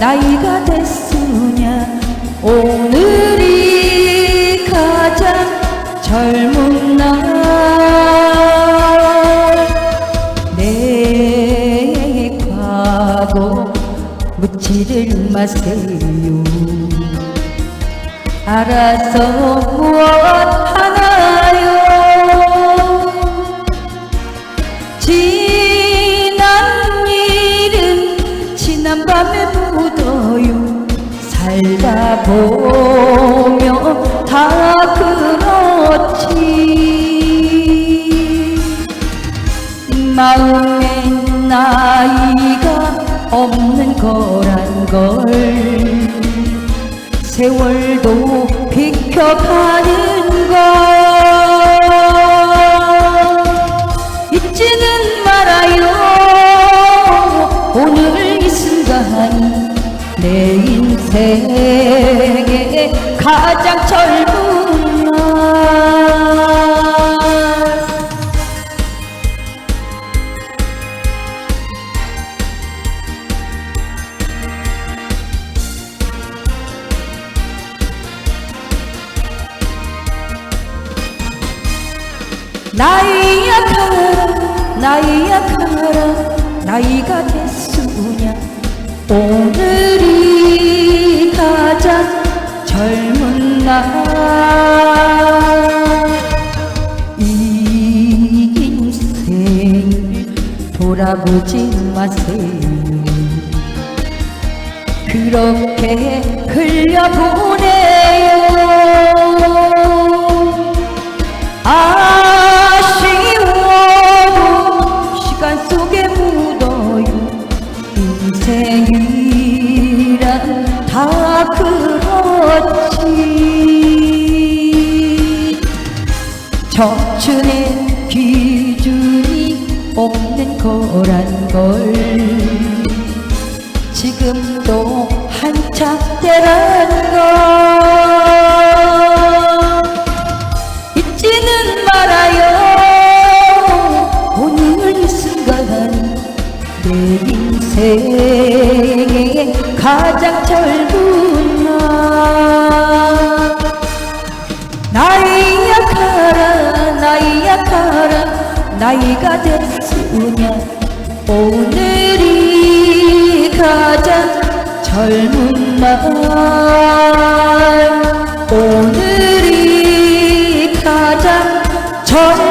나이가 됐으냐 오늘이 가장 젊은 날 내 과거 묻지를 마세요. 알아서 무엇하나요? 지난 일은 지난 밤에 묻어요 살다 보면 다 그렇지. 마음의 나이가 없는 거란 걸 세월도 비켜가는 걸 내 인생의 가장 젊은 날. 나이야 가라 나이야 가라 나이가 됐으냐 오 이 인생을 돌아보지 마세요. 그렇게 흘려보내요. 아쉬워도 시간 속에 묻어요. 인생이란 다 그 렇지 청춘의 기준이 없는 거란 걸. 지금도 한참 때라는 걸 잊지는 말아요. 오늘 이 순간 내 인생의 가장 젊은 나이가 됐으면 오늘이 가장 젊은 날. 오늘이 가장 젊은